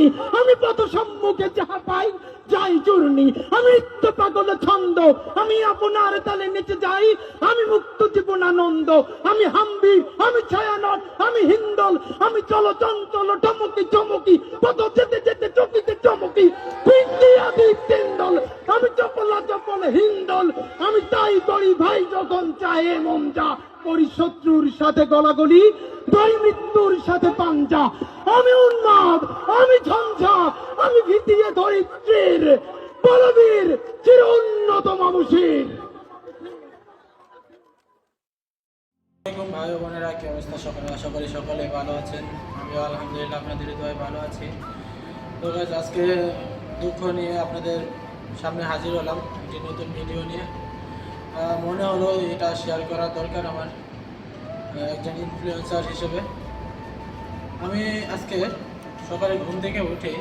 ঘূর্ণি আমি পথ সম্মুখে যাহা পাই, যাই চূর্ণি। আমি নিত্য পাগল ছন্দ, আমি আপনার তালে নেচে যাই। আমি মুক্ত জীবন আনন্দ, আমি হাম্বি আমি ছায়ানট, আমি হিন্দল, আমি চলো চঞ্চল টমকি চমকি, পথ যেতে তাই করি ভাই যখন চাহে মন যা করি শত্রুর সাথে গলাগলি দই মৃত্যুর সাথে পাঞ্জা। আমি উন্মাদ, আমি ঝঞ্ঝা, আমি ভিতিয়ে ধরিত্রীর বলবীর, চির উন্নত মানুষের। ভাই বোনেরা, কি অবস্থা সকলে? আশা করি সকলে ভালো আছেন। আমিও আলহামদুলিল্লাহ আপনাদের দোয়ায় ভালো আছি। তো আজকে দুঃখ নিয়ে আপনাদের সামনে হাজির হলাম, একটি নতুন ভিডিও নিয়ে। মনে হলো এটা শেয়ার করা দরকার আমার একজন ইনফ্লুয়েন্সার হিসেবে। আমি আজকে সকালে ঘুম থেকে উঠে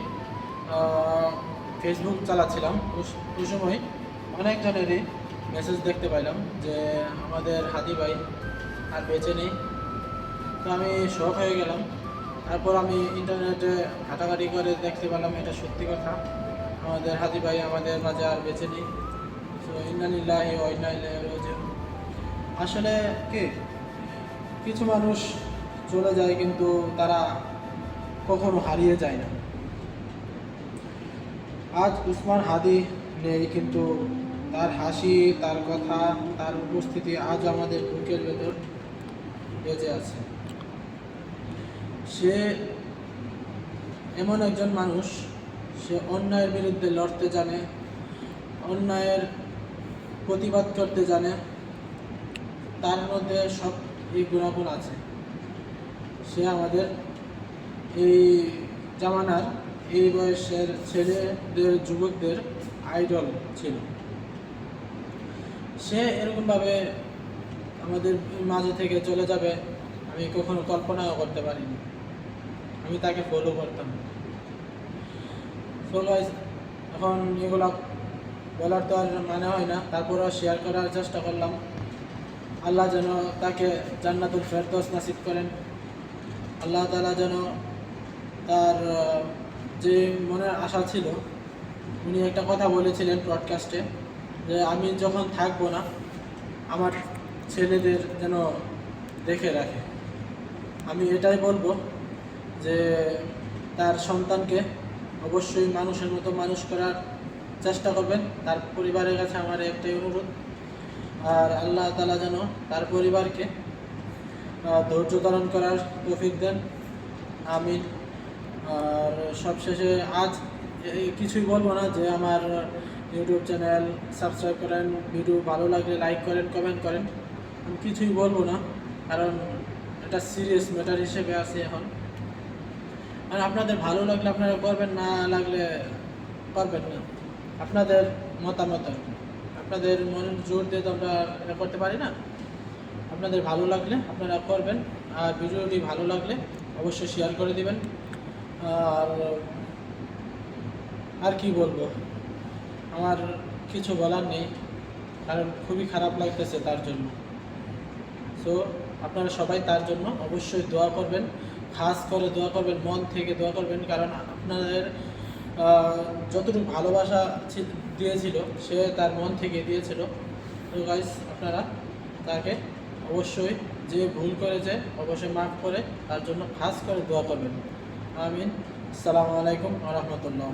ফেসবুক চালাচ্ছিলাম। ওই- সময় অনেকজনেরই মেসেজ দেখতে পাইলাম যে আমাদের হাতি ভাই আর বেঁচে নেই। তো আমি শখ হয়ে গেলাম। তারপর আমি ইন্টারনেটে ঘাটাঘাটি করে দেখতে পেলাম, এটা সত্যি কথা। আমাদের হাতি ভাই আমাদের মাঝে আর বেঁচে নেই। আসলে কি? কিছু মানুষ চলে যায় কিন্তু তারা কখনো হারিয়ে যায় না। আজ উসমান হাদি নেই কিন্তু তার হাসি, তার কথা, তার উপস্থিতি আজ আমাদের বুকের ভেতর বেঁচে আছে। সে এমন একজন মানুষ, সে অন্যায়ের বিরুদ্ধে লড়তে জানে, অন্যায়ের প্রতিবাদ করতে জানে তার মধ্যে সব এই গুণাগুণ আছে। সে আমাদের এই জামানার এই বয়সের ছেলেদের যুবকদের আইডল ছিল। সে এরকমভাবে আমাদের মাঝে থেকে চলে যাবে আমি কখনো কল্পনাও করতে পারিনি। আমি তাকে ফলো করতাম। guys, এখন এগুলো বলার তো আর মানে হয় না। তারপরেও শেয়ার করার চেষ্টা করলাম। আল্লাহ যেন তাকে জান্নাতুল ফেরদৌস নাসিব করেন। আল্লাহ তালা যেন তার যে মনের আশা ছিল, উনি একটা কথা বলেছিলেন ব্রডকাস্টে যে আমি যখন থাকব না, আমার ছেলেদের যেন দেখে রাখে। আমি এটাই বলব যে তার সন্তানকে অবশ্যই মানুষের মতো মানুষ করার চেষ্টা করবেন, তার পরিবারের কাছে আমার একটাই অনুরোধ। আর আল্লাহ তালা যেন তার পরিবারকে ধৈর্য ধারণ করার তৌফিক দেন। আমিন। আর সবশেষে আজ কিছুই বলব না যে আমার ইউটিউব চ্যানেল সাবস্ক্রাইব করেন, ভিডিও ভালো লাগলে লাইক করেন, কমেন্ট করেন। আমি কিছুই বলব না, কারণ এটা সিরিয়াস ম্যাটার হিসেবে আছে এখন। আর আপনাদের ভালো লাগলে আপনারা করবেন, না লাগলে করবেন না। আপনাদের মতামত আর কি। আপনাদের মনের জোর দিয়ে তো আমরা এটা করতে পারি না। আপনাদের ভালো লাগলে আপনারা করবেন, আর ভিডিওটি ভালো লাগলে অবশ্যই শেয়ার করে দিবেন। আর আর কি বলব? আমার কিছু বলার নেই, কারণ খুবই খারাপ লাগতেছে তার জন্য। সো আপনারা সবাই তার জন্য অবশ্যই দোয়া করবেন, খাস করে দোয়া করবেন, মন থেকে দোয়া করবেন, কারণ আপনাদের যতটুকু ভালোবাসা দিয়েছিল, সে তার মন থেকে দিয়েছিল। তো গাইস আপনারা তাকে অবশ্যই যে ভুল করেছে, অবশ্যই মাফ করে, তার জন্য খাস করে দোয়া করবেন। আমিন। আসসালামু আলাইকুম আ রহমতুল্লাহ